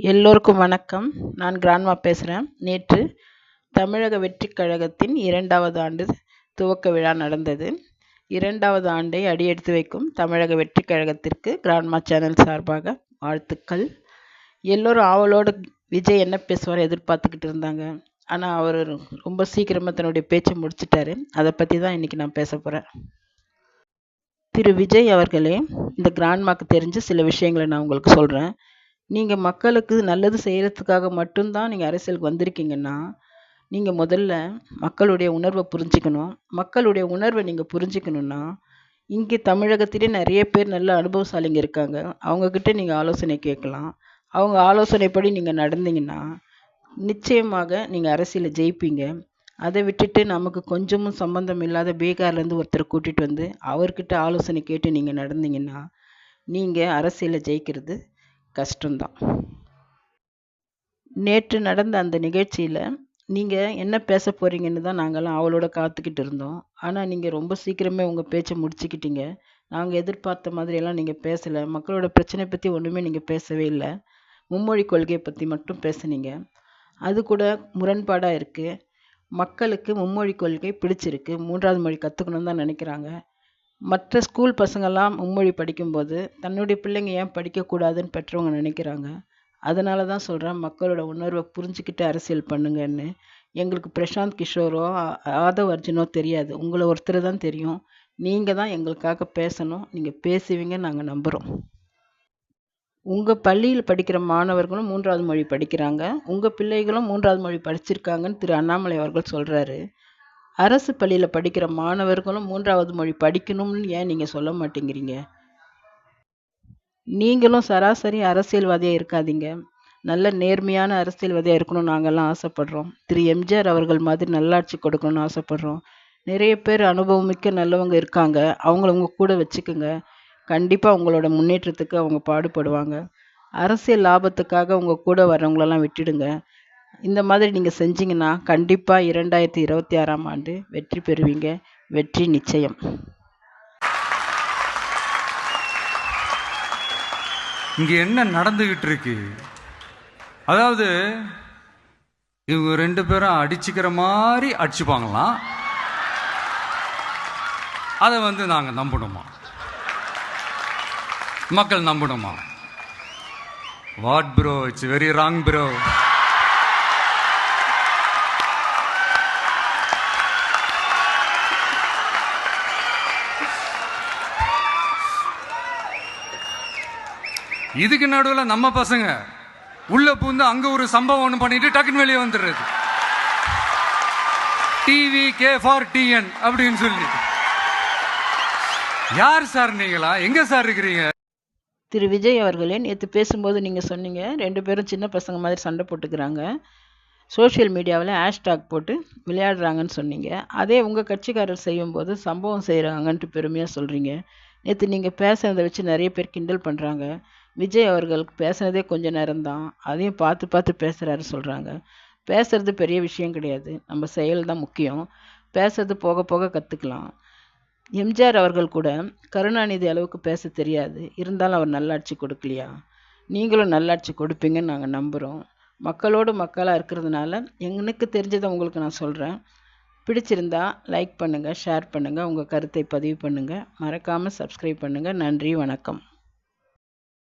எல்லோருக்கும் வணக்கம். நான் கிராண்ட்மா பேசுகிறேன் நேற்று தமிழக வெற்றிக் கழகத்தின் இரண்டாவது ஆண்டு துவக்க விழா நடந்தது. இரண்டாவது ஆண்டை அடியெடுத்து வைக்கும் தமிழக வெற்றிக் கழகத்திற்கு கிராண்ட்மா சேனல் சார்பாக வாழ்த்துக்கள். எல்லோரும் ஆவலோடு விஜய் என்ன பேசுவார் எதிர்பார்த்துக்கிட்டு இருந்தாங்க. ஆனால் அவர் ரொம்ப சீக்கிரமாக தன்னுடைய பேச்சை முடிச்சிட்டாரு. அதை பற்றி தான் இன்றைக்கி நான் பேச போகிறேன் திரு விஜய் அவர்களே இந்த கிராண்ட்மாக்கு தெரிஞ்ச சில விஷயங்களை நான் உங்களுக்கு சொல்கிறேன் நீங்கள் மக்களுக்கு நல்லது செய்கிறதுக்காக மட்டும்தான் நீங்கள் அரசியலுக்கு வந்திருக்கீங்கன்னா நீங்கள் முதல்ல மக்களுடைய உணர்வை புரிஞ்சுக்கணும். மக்களுடைய உணர்வை நீங்கள் புரிஞ்சுக்கணுன்னா இங்கே தமிழகத்திலே நிறைய பேர் நல்ல அனுபவசாலிங்க இருக்காங்க. அவங்கக்கிட்ட நீங்கள் ஆலோசனை கேட்கலாம். அவங்க ஆலோசனைப்படி நீங்கள் நடந்தீங்கன்னா நிச்சயமாக நீங்கள் அரசியலில் ஜெயிப்பீங்க. அதை விட்டுட்டு நமக்கு கொஞ்சமும் சம்மந்தம் இல்லாத பீகார்லேருந்து ஒருத்தரை கூட்டிகிட்டு வந்து அவர்கிட்ட ஆலோசனை கேட்டு நீங்கள் நடந்தீங்கன்னா நீங்கள் அரசியலில் ஜெயிக்கிறது கஷ்டம்தான். நேற்று நடந்த அந்த நிகழ்ச்சியில் நீங்கள் என்ன பேச போகிறீங்கன்னு தான் நாங்கள்லாம் அவளோட காத்துக்கிட்டு இருந்தோம். ஆனால் நீங்கள் ரொம்ப சீக்கிரமே உங்கள் பேச்சை முடிச்சுக்கிட்டீங்க. நாங்கள் எதிர்பார்த்த மாதிரியெல்லாம் நீங்கள் பேசலை. மக்களோட பிரச்சனை பற்றி ஒன்றுமே நீங்கள் பேசவே இல்லை. மும்மொழி கொள்கையை பற்றி மட்டும் பேசுனீங்க. அது கூட முரண்பாடாக இருக்குது மக்களுக்கு மும்மொழி கொள்கை பிடிச்சிருக்கு. மூன்றாவது மொழி கற்றுக்கணுன்னு தான் நினைக்கிறாங்க. மற்ற ஸ்கூல் பசங்கள்லாம் மும்மொழி படிக்கும்போது தன்னுடைய பிள்ளைங்க ஏன் படிக்கக்கூடாதுன்னு பெற்றவங்க நினைக்கிறாங்க. அதனால தான் சொல்கிறேன் மக்களோட உணர்வை புரிஞ்சுக்கிட்டு அரசியல் பண்ணுங்கன்னு. எங்களுக்கு பிரசாந்த் கிஷோரோ ஆதவ் அர்ஜுனோ தெரியாது. உங்களை ஒருத்தர் தான் தெரியும். நீங்கள் தான் எங்களுக்காக பேசணும். நீங்கள் பேசுவீங்க நாங்கள் நம்புகிறோம் உங்கள் பள்ளியில் படிக்கிற மாணவர்களும் மூன்றாவது மொழி படிக்கிறாங்க. உங்கள் பிள்ளைகளும் மூன்றாவது மொழி படிச்சிருக்காங்கன்னு திரு அண்ணாமலை அவர்கள் சொல்கிறாரு அரசு பள்ளியில் படிக்கிற மாணவர்களும் மூன்றாவது மொழி படிக்கணும்னு ஏன் நீங்கள் சொல்ல மாட்டேங்கிறீங்க? நீங்களும் சராசரி அரசியல்வாதியாக இருக்காதீங்க. நல்ல நேர்மையான அரசியல்வாதியாக இருக்கணும் நாங்கள்லாம் ஆசைப்படுறோம். திரு. எம்ஜிஆர் அவர்கள் மாதிரி நல்லாட்சி கொடுக்கணும்னு ஆசைப்படுறோம். நிறைய பேர் அனுபவமிக்க நல்லவங்க இருக்காங்க. அவங்கள உங்கள் கூட வச்சுக்கோங்க. கண்டிப்பாக உங்களோட முன்னேற்றத்துக்கு அவங்க பாடுபடுவாங்க. அரசியல் லாபத்துக்காக உங்கள் கூட வர்றவங்களெல்லாம் விட்டுடுங்க. இந்த மாதிரி நீங்கள் செஞ்சீங்கன்னா கண்டிப்பாக இரண்டாயிரத்தி இருபத்தி ஆறாம் ஆண்டு வெற்றி பெறுவீங்க. வெற்றி நிச்சயம். இங்கே என்ன நடந்துகிட்டு இருக்கு? அதாவது இவங்க ரெண்டு பேரும் அடிச்சுக்கிற மாதிரி அடிச்சுப்பாங்களாம் அதை வந்து நாங்கள் நம்பணுமா? மக்கள் நம்பணுமா? What bro it's very wrong bro. இதுக்கு நடுவில் நம்ம பசங்க உள்ள பூந்து அங்க ஒரு சம்பவம் ஒன்று பண்ணிட்டு டக்குன்னு வெளியே வந்துடுறது. டிவி கே ஃபார் டிஎன் அப்படின்னு சொல்லி. யார் சார் நீங்களா? எங்க சார் இருக்கிறீங்க? திரு விஜய் அவர்களே நேற்று பேசும்போது நீங்கள் சொன்னீங்க ரெண்டு பேரும் சின்ன பசங்க மாதிரி சண்டை போட்டுக்கிறாங்க. சோஷியல் மீடியாவில் ஹேஷ்டாக் போட்டு விளையாடுறாங்கன்னு சொன்னீங்க. அதே உங்கள் கட்சிக்காரர் செய்யும்போது சம்பவம் செய்கிறாங்கன்ட்டு பெருமையாக சொல்கிறீங்க நேற்று நீங்கள் பேசுனதை வச்சு நிறைய பேர் கிண்டல் பண்ணுறாங்க விஜய் அவர்கள் பேசுனதே கொஞ்ச நேரம்தான். அதையும் பார்த்து பார்த்து பேசுகிறாரு சொல்கிறாங்க பேசுறது பெரிய விஷயம் கிடையாது. நம்ம செயல் தான் முக்கியம். பேசுறது போக போக கற்றுக்கலாம் எம்ஜிஆர் அவர்கள் கூட கருணாநிதி அளவுக்கு பேச தெரியாது. இருந்தாலும் அவர் நல்லாட்சி கொடுக்கலையா? நீங்களும் நல்லாட்சி கொடுப்பீங்கன்னு நாங்கள் நம்புகிறோம் மக்களோடு மக்களாக இருக்கிறதுனால எனக்கு தெரிஞ்சதை உங்களுக்கு நான் சொல்கிறேன் பிடிச்சிருந்தா லைக் பண்ணுங்கள் ஷேர் பண்ணுங்கள் உங்கள் கருத்தை பதிவு பண்ணுங்கள் மறக்காமல் சப்ஸ்கிரைப் பண்ணுங்கள் நன்றி வணக்கம்.